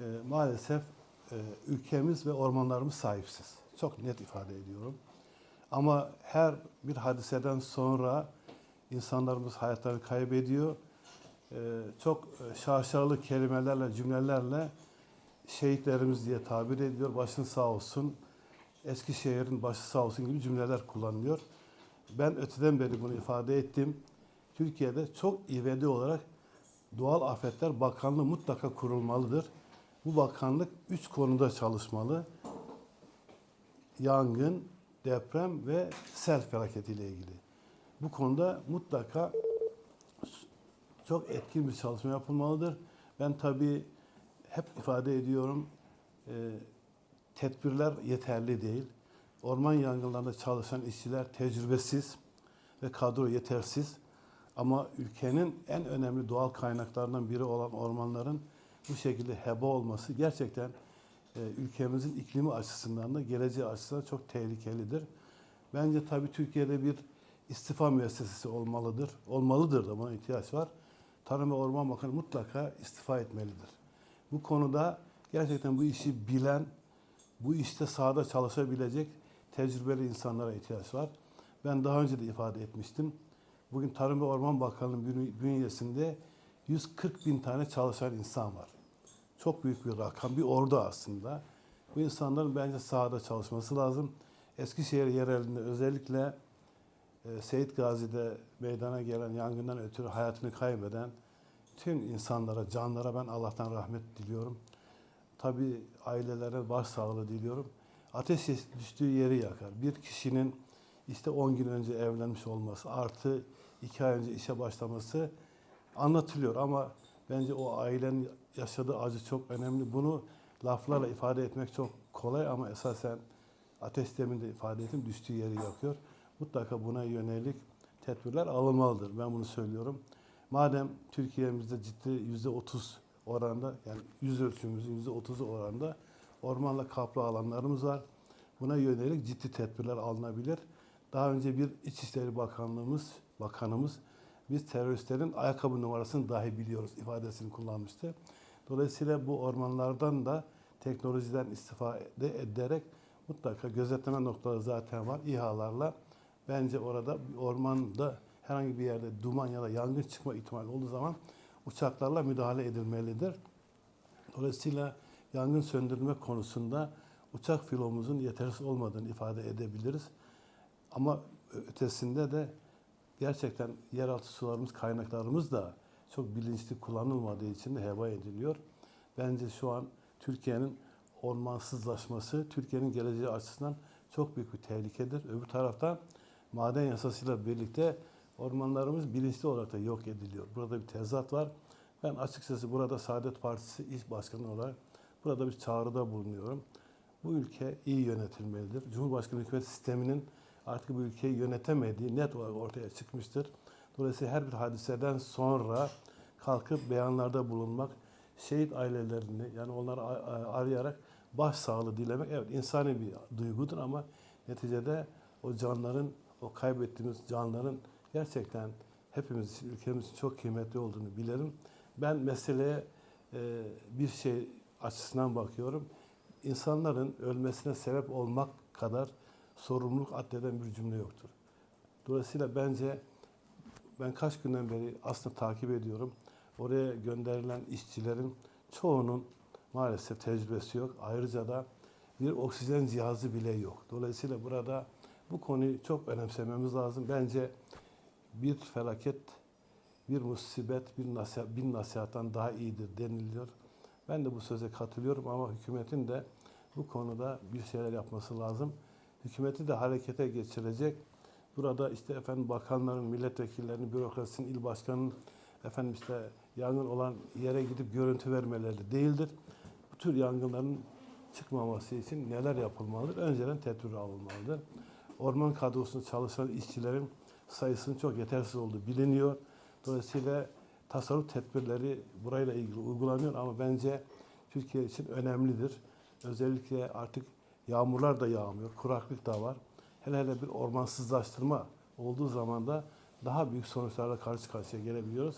e, maalesef e, ülkemiz ve ormanlarımız sahipsiz. Çok net ifade ediyorum. Ama her bir hadiseden sonra insanlarımız hayatlarını kaybediyor. E, çok şaşalı kelimelerle, cümlelerle şehitlerimiz diye tabir ediyor. Başın sağ olsun, Eskişehir'in başı sağ olsun gibi cümleler kullanılıyor. Ben öteden beri bunu ifade ettim. Türkiye'de çok ivedi olarak Doğal Afetler Bakanlığı mutlaka kurulmalıdır. Bu bakanlık üç konuda çalışmalı. Yangın, deprem ve sel felaketiyle ilgili. Bu konuda mutlaka çok etkin bir çalışma yapılmalıdır. Ben tabii hep ifade ediyorum, e, tedbirler yeterli değil. Orman yangınlarında çalışan işçiler tecrübesiz ve kadro yetersiz. Ama ülkenin en önemli doğal kaynaklarından biri olan ormanların bu şekilde heba olması gerçekten e, ülkemizin iklimi açısından da geleceği açısından çok tehlikelidir. Bence tabii Türkiye'de bir istifa müessesesi olmalıdır. Olmalıdır da buna ihtiyaç var. Tarım ve Orman Bakanı mutlaka istifa etmelidir. Bu konuda gerçekten bu işi bilen, bu işte sahada çalışabilecek tecrübeli insanlara ihtiyaç var. Ben daha önce de ifade etmiştim. Bugün Tarım ve Orman Bakanlığı bünye- bünyesinde 140 bin tane çalışan insan var. Çok büyük bir rakam, bir ordu aslında. Bu insanların bence sahada çalışması lazım. Eskişehir yerelinde özellikle e, Seyit Gazi'de meydana gelen yangından ötürü hayatını kaybeden tüm insanlara, canlara ben Allah'tan rahmet diliyorum. Tabii ailelere başsağlığı diliyorum. Ateş düştüğü yeri yakar. Bir kişinin işte 10 gün önce evlenmiş olması artı 2 ay önce işe başlaması anlatılıyor ama bence o ailenin yaşadığı acı çok önemli. Bunu laflarla ifade etmek çok kolay ama esasen ateş demin de ifade ettim düştüğü yeri yakıyor. Mutlaka buna yönelik tedbirler alınmalıdır. Ben bunu söylüyorum. Madem Türkiye'mizde ciddi yüzde otuz oranda yani yüz ölçümümüzün yüzde otuzu oranda ormanla kaplı alanlarımız var. Buna yönelik ciddi tedbirler alınabilir. Daha önce bir İçişleri Bakanlığımız, bakanımız biz teröristlerin ayakkabı numarasını dahi biliyoruz ifadesini kullanmıştı. Dolayısıyla bu ormanlardan da teknolojiden istifade ederek mutlaka gözetleme noktaları zaten var. İHA'larla bence orada bir ormanda herhangi bir yerde duman ya da yangın çıkma ihtimali olduğu zaman uçaklarla müdahale edilmelidir. Dolayısıyla yangın söndürme konusunda uçak filomuzun yetersiz olmadığını ifade edebiliriz. Ama ötesinde de gerçekten yeraltı sularımız, kaynaklarımız da çok bilinçli kullanılmadığı için de heba ediliyor. Bence şu an Türkiye'nin ormansızlaşması Türkiye'nin geleceği açısından çok büyük bir tehlikedir. Öbür taraftan maden yasasıyla birlikte ormanlarımız bilinçli olarak da yok ediliyor. Burada bir tezat var. Ben açıkçası burada Saadet Partisi İş Başkanı olarak burada bir çağrıda bulunuyorum. Bu ülke iyi yönetilmelidir. Cumhurbaşkanı hükümet sisteminin artık bu ülkeyi yönetemediği net olarak ortaya çıkmıştır. Dolayısıyla her bir hadiseden sonra kalkıp beyanlarda bulunmak, şehit ailelerini yani onları arayarak başsağlığı dilemek evet insani bir duygudur ama neticede o canların, o kaybettiğimiz canların gerçekten hepimiz için, ülkemiz için çok kıymetli olduğunu bilirim. Ben meseleye e, bir şey açısından bakıyorum. İnsanların ölmesine sebep olmak kadar sorumluluk addeden bir cümle yoktur. Dolayısıyla bence ben kaç günden beri aslında takip ediyorum. Oraya gönderilen işçilerin çoğunun maalesef tecrübesi yok. Ayrıca da bir oksijen cihazı bile yok. Dolayısıyla burada bu konuyu çok önemsememiz lazım. Bence bir felaket, bir musibet, bir nasihat, bin nasihattan daha iyidir deniliyor. Ben de bu söze katılıyorum ama hükümetin de bu konuda bir şeyler yapması lazım. Hükümeti de harekete geçirecek. Burada işte efendim bakanların, milletvekillerinin, bürokrasinin, il başkanının efendim işte yangın olan yere gidip görüntü vermeleri değildir. Bu tür yangınların çıkmaması için neler yapılmalıdır? Önceden tedbir alınmalıdır. Orman kadrosunda çalışan işçilerin sayısının çok yetersiz olduğu biliniyor. Dolayısıyla tasarruf tedbirleri burayla ilgili uygulanıyor ama bence Türkiye için önemlidir. Özellikle artık yağmurlar da yağmıyor, kuraklık da var. Hele hele bir ormansızlaştırma olduğu zaman da daha büyük sonuçlarla karşı karşıya gelebiliyoruz.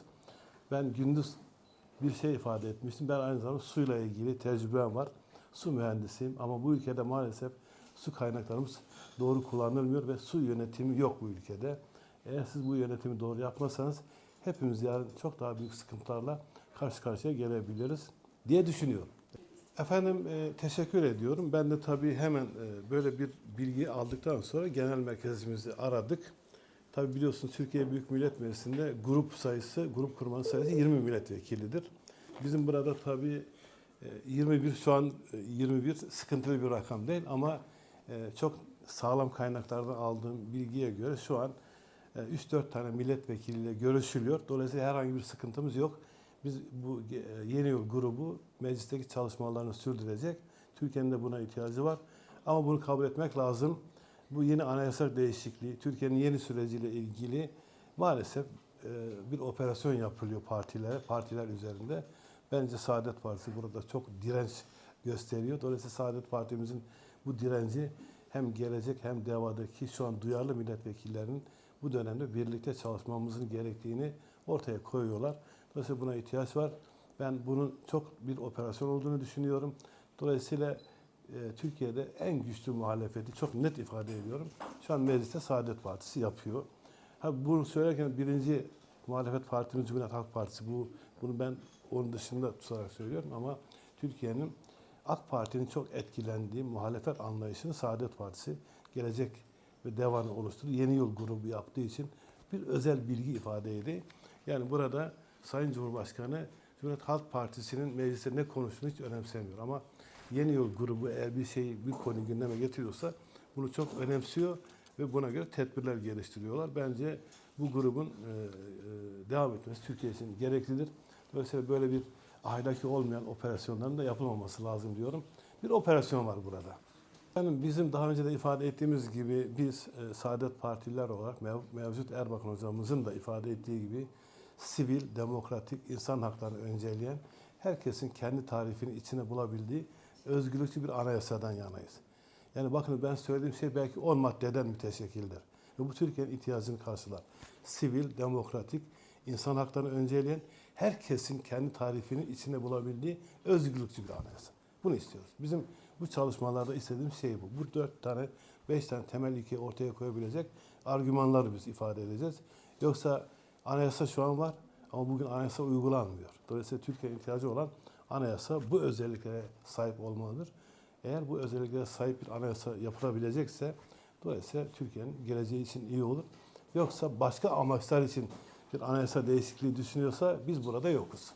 Ben gündüz bir şey ifade etmiştim. Ben aynı zamanda suyla ilgili tecrübem var. Su mühendisiyim ama bu ülkede maalesef su kaynaklarımız doğru kullanılmıyor ve su yönetimi yok bu ülkede. Eğer siz bu yönetimi doğru yapmazsanız hepimiz yarın çok daha büyük sıkıntılarla karşı karşıya gelebiliriz diye düşünüyorum. Efendim e, teşekkür ediyorum. Ben de tabii hemen e, böyle bir bilgi aldıktan sonra genel merkezimizi aradık. Tabii biliyorsunuz Türkiye Büyük Millet Meclisi'nde grup sayısı, grup kurmanın sayısı 20 milletvekilidir. Bizim burada tabii e, 21 şu an e, 21 sıkıntılı bir rakam değil ama e, çok sağlam kaynaklardan aldığım bilgiye göre şu an e, 3-4 tane milletvekiliyle görüşülüyor. Dolayısıyla herhangi bir sıkıntımız yok. Biz bu e, yeni yıl grubu meclisteki çalışmalarını sürdürecek. Türkiye'nin de buna ihtiyacı var. Ama bunu kabul etmek lazım. Bu yeni anayasal değişikliği, Türkiye'nin yeni süreciyle ilgili maalesef e, bir operasyon yapılıyor partiler, partiler üzerinde. Bence Saadet Partisi burada çok direnç gösteriyor. Dolayısıyla Saadet Partimizin bu direnci hem gelecek hem devadaki şu an duyarlı milletvekillerinin bu dönemde birlikte çalışmamızın gerektiğini ortaya koyuyorlar. Dolayısıyla buna ihtiyaç var. Ben bunun çok bir operasyon olduğunu düşünüyorum. Dolayısıyla e, Türkiye'de en güçlü muhalefeti çok net ifade ediyorum. Şu an mecliste Saadet Partisi yapıyor. Ha bunu söylerken birinci muhalefet partimiz Cumhuriyet Halk Partisi bu bunu ben onun dışında tutarak söylüyorum ama Türkiye'nin AK Parti'nin çok etkilendiği muhalefet anlayışını Saadet Partisi gelecek ve devamlı oluşturdu. Yeni yol grubu yaptığı için bir özel bilgi ifadeydi. Yani burada Sayın Cumhurbaşkanı Cumhuriyet Halk Partisi'nin mecliste ne konuştuğunu hiç önemsemiyor ama Yeni Yol grubu eğer bir şeyi, bir konuyu gündeme getiriyorsa bunu çok önemsiyor ve buna göre tedbirler geliştiriyorlar. Bence bu grubun e, e, devam etmesi Türkiye için gereklidir. Dolayısıyla böyle bir ahlaki olmayan operasyonların da yapılmaması lazım diyorum. Bir operasyon var burada. Yani bizim daha önce de ifade ettiğimiz gibi biz e, Saadet Partililer olarak mev- mevcut Erbakan hocamızın da ifade ettiği gibi sivil, demokratik, insan haklarını önceleyen, herkesin kendi tarifini içine bulabildiği özgürlükçü bir anayasadan yanayız. Yani bakın ben söylediğim şey belki 10 maddeden müteşekkildir. Ve bu Türkiye'nin ihtiyacını karşılar. Sivil, demokratik, insan haklarını önceleyen, herkesin kendi tarifini içine bulabildiği özgürlükçü bir anayasa. Bunu istiyoruz. Bizim bu çalışmalarda istediğimiz şey bu. Bu dört tane, beş tane temel ilkeyi ortaya koyabilecek argümanları biz ifade edeceğiz. Yoksa anayasa şu an var ama bugün anayasa uygulanmıyor. Dolayısıyla Türkiye'nin ihtiyacı olan anayasa bu özelliklere sahip olmalıdır. Eğer bu özelliklere sahip bir anayasa yapılabilecekse dolayısıyla Türkiye'nin geleceği için iyi olur. Yoksa başka amaçlar için bir anayasa değişikliği düşünüyorsa biz burada yokuz.